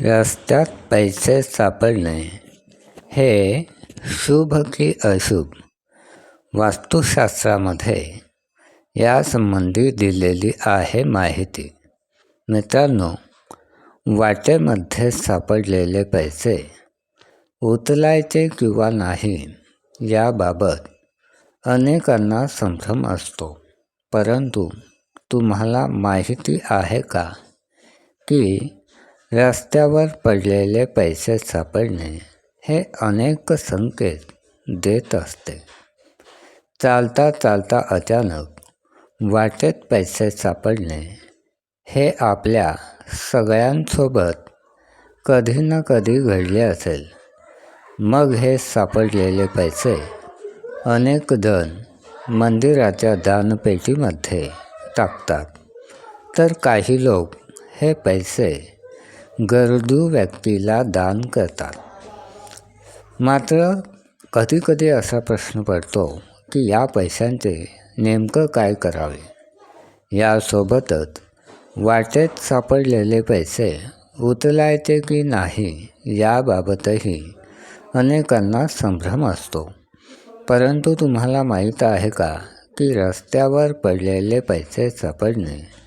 रस्त्यात पैसे सापडणे हे शुभ की अशुभ. वास्तुशास्त्रामध्ये यासंबंधी दिलेली आहे माहिती. मित्रांनो वाटेमध्ये सापडलेले पैसे उचलायचे किंवा नाही याबाबत अनेकांना संभ्रम असतो. परंतु तुम्हाला माहिती आहे का की रस्त्यावर पडलेले पैसे सापडणे हे अनेक संकेत देत असते. चालता चालता अचानक वाटेत पैसे सापडणे हे आपल्या सगळ्यांसोबत कधी ना कधी घडले असेल. मग हे सापडलेले पैसे अनेक जण मंदिराच्या दानपेटीमध्ये टाकतात. तर काही लोक हे पैसे गरजू व्यक्तीला दान करतात. मात्र कधीकधी असा प्रश्न पडतो की या पैशांचे नेमकं काय करावे? यासोबतच वाटेत सापडलेले पैसे उचलायचे की नाही याबाबतही अनेकांना संभ्रम असतो. परंतु तुम्हाला माहीत आहे का की रस्त्यावर पडलेले पैसे सापडणे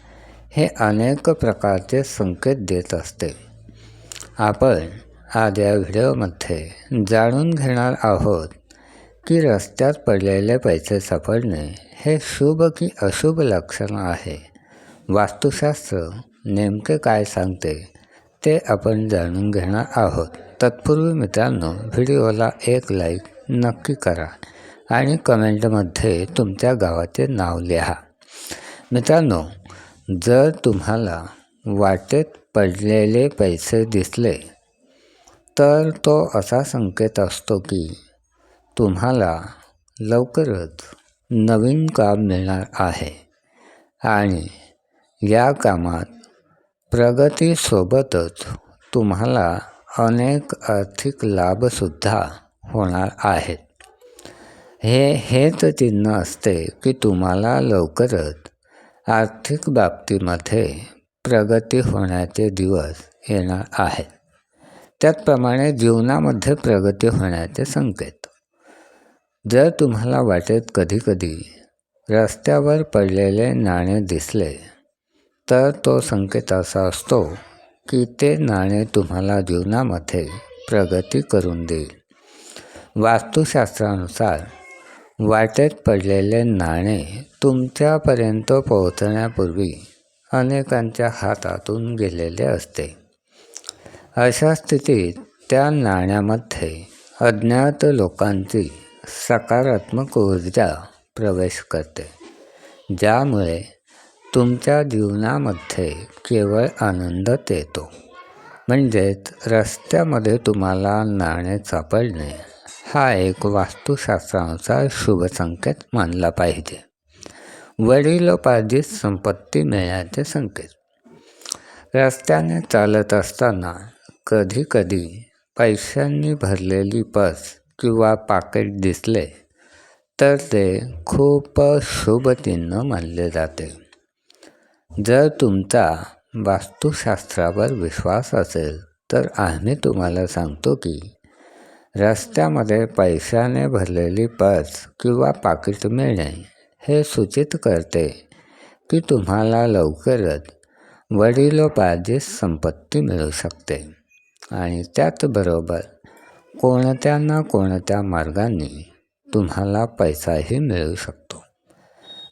हे अनेक प्रकारचे संकेत देत असते. आपण आज या व्हिडिओमध्ये जाणून घेणार आहोत की रस्त्यात पडलेले पैसे सापडणे हे शुभ की अशुभ लक्षण आहे. वास्तुशास्त्र नेमके काय सांगते ते आपण जाणून घेणार आहोत. तत्पूर्वी मित्रांनो व्हिडिओला एक लाईक नक्की करा आणि कमेंटमध्ये तुमच्या गावाचे नाव लिहा. मित्रांनो जर तुम्हाला वाटेत पडलेले पैसे दिसले तर तो असा संकेत असतो की तुम्हाला लवकरच नवीन काम मिळणार आहे आणि या कामात प्रगतीसोबतच तुम्हाला अनेक आर्थिक लाभसुद्धा होणार आहेत. हे हेच चिन्ह असते की तुम्हाला लवकरच आर्थिक बाबतीमध्ये प्रगती होण्याचे दिवस येणार आहेत. त्याचप्रमाणे जीवनामध्ये प्रगती होण्याचे संकेत. जर तुम्हाला वाटेत कधीकधी रस्त्यावर पडलेले नाणे दिसले तर तो संकेत असा असतो की ते नाणे तुम्हाला जीवनामध्ये प्रगती करून देईल. वास्तुशास्त्रानुसार वाटेत पडलेले नाणे तुमच्यापर्यंत पोहोचण्यापूर्वी अनेकांच्या हातातून गेलेले असते. अशा स्थितीत त्या नाण्यामध्ये अज्ञात लोकांची सकारात्मक ऊर्जा प्रवेश करते ज्यामुळे तुमच्या जीवनामध्ये केवळ आनंदच येतो म्हणजेच रस्त्यामध्ये तुम्हाला नाणे सापडणे हा एक वास्तुशास्त्रानुसार शुभसंकेत मानला पाहिजे. वडिलोपार्जित संपत्ती मिळण्याचे संकेत. रस्त्याने चालत असताना कधीकधी पैशांनी भरलेली पर्स किंवा पाकिट दिसले तर ते खूप शुभचिन्ह मानले जाते. जर तुमचा वास्तुशास्त्रावर विश्वास असेल तर आम्ही तुम्हाला सांगतो की रस्त्यामध्ये पैशाने भरलेली पर्स किंवा पाकिट मिळणे हे सूचित करते की तुम्हाला लवकरच वडिलोपार्जित संपत्ती मिळू शकते. आणि त्याचबरोबर कोणत्या ना कोणत्या मार्गाने तुम्हाला पैसाही मिळू शकतो.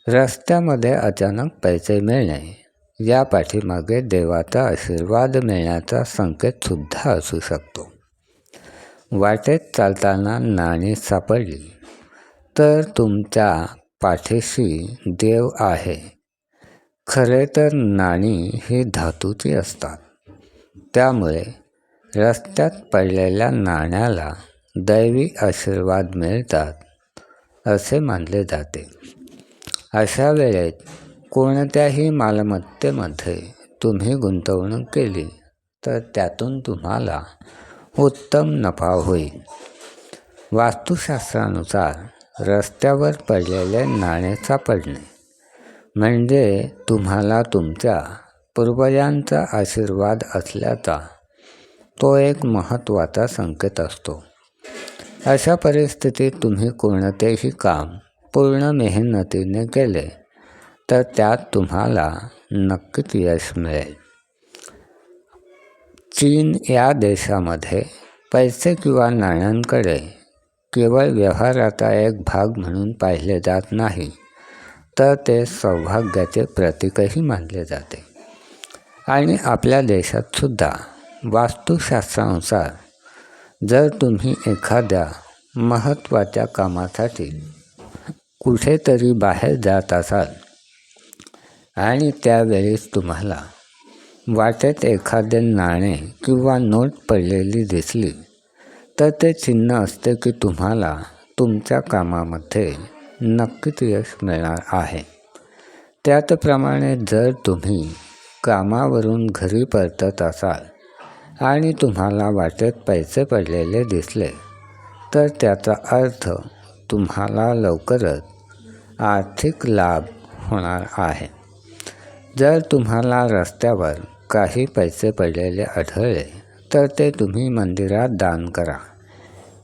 रस्त्यामध्ये अचानक पैसे मिळणे या पाठीमागे देवाचा आशीर्वाद मिळण्याचा संकेतसुद्धा असू शकतो. वाटेत चालताना नाणी सापडली. तर तुमच्या पाठीशी देव आहे. खरे तर नाणी ही धातूची असतात. त्यामुळे रस्त्यात पडलेल्या नाण्याला दैवी आशीर्वाद मिळतात असे मानले जाते. अशा वेळेत कोणत्याही मालमत्तेमध्ये तुम्ही गुंतवणूक केली तर त्यातून तुम्हाला उत्तम नफा होईल. वास्तुशास्त्रानुसार रस्त्यावर पडलेले नाणे सापडणे म्हणजे तुम्हाला तुमच्या पूर्वजांचा आशीर्वाद असल्याचा तो एक महत्त्वाचा संकेत असतो. अशा परिस्थितीत तुम्ही कोणतेही काम पूर्ण मेहनतीने केले तर त्यात तुम्हाला नक्कीच यश मिळेल. चीन या देशामध्ये पैसे किंवा नाण्यांकडे केवळ व्यवहाराचा एक भाग म्हणून पाहिले जात नाही तर ते सौभाग्याचे प्रतीकही मानले जाते. आणि आपल्या देशातसुद्धा वास्तुशास्त्रानुसार जर तुम्ही एखाद्या महत्त्वाच्या कामासाठी कुठेतरी बाहेर जात असाल आणि त्यावेळेस तुम्हाला वाटेत एखादे नाणे किंवा नोट पडलेली दिसली तर ते चिन्ह असते की तुम्हाला तुमच्या कामामध्ये नक्कीच यश मिळणार आहे. त्याचप्रमाणे जर तुम्ही कामावरून घरी परतत असाल आणि तुम्हाला वाटेत पैसे पडलेले दिसले तर त्याचा अर्थ तुम्हाला लवकरच आर्थिक लाभ होणार आहे. जर तुम्हाला रस्त्यावर काही पैसे पडलेले आढळले तर ते तुम्ही मंदिरात दान करा.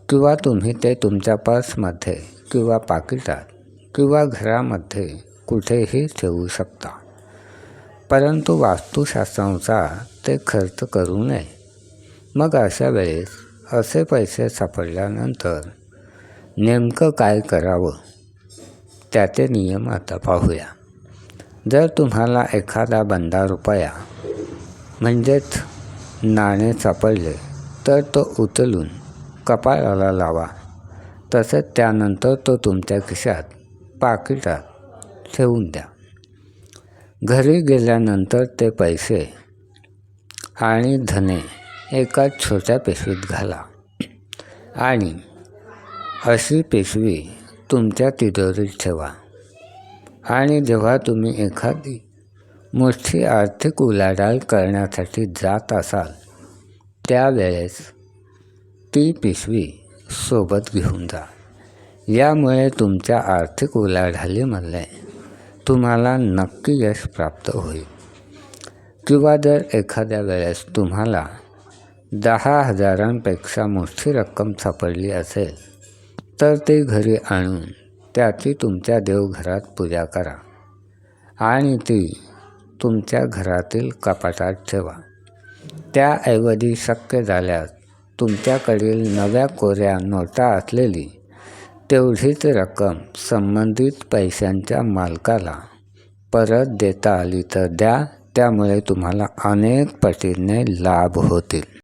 किंवा तुम्ही ते तुमच्या पर्समध्ये किंवा पाकिटात किंवा घरामध्ये कुठेही ठेवू शकता. परंतु वास्तुशास्त्रानुसार ते खर्च करू नये. मग अशा वेळेस असे पैसे सापडल्यानंतर नेमकं काय करावं? त्याचे नियम आता पाहूया. जर तुम्हाला एखादा बंदा रुपया म्हणजेच नाणे सापडले तर तो उचलून कपाळाला लावा. तसेच त्यानंतर तो तुमच्या खिशात पाकिटात ठेवून द्या. घरी गेल्यानंतर ते पैसे आणि धने एका छोट्या पिशवीत घाला. आणि अशी पिशवी तुमच्या तिजोरीत ठेवा. आणि जेव्हा तुम्ही एखादी मोठी आर्थिक उलाढाल करण्यासाठी जात असाल त्यावेळेस ती पिशवी सोबत घेऊन जा. यामुळे तुमच्या आर्थिक उलाढालीमध्ये तुम्हाला नक्की यश प्राप्त होईल. किंवा जर एखाद्या वेळेस तुम्हाला दहा हजारांपेक्षा मोठी रक्कम सापडली असेल तर ती घरी आणून त्याची तुमच्या देवघरात पूजा करा. आणि ती तुमच्या घरातील कपाटात ठेवा. त्याऐवजी शक्य झाल्यास तुमच्याकडील नव्या कोऱ्या नोटा असलेली तेवढीच रक्कम संबंधित पैशांच्या मालकाला परत देता आली तर द्या त्यामुळे तुम्हाला अनेक पटीने लाभ होतील.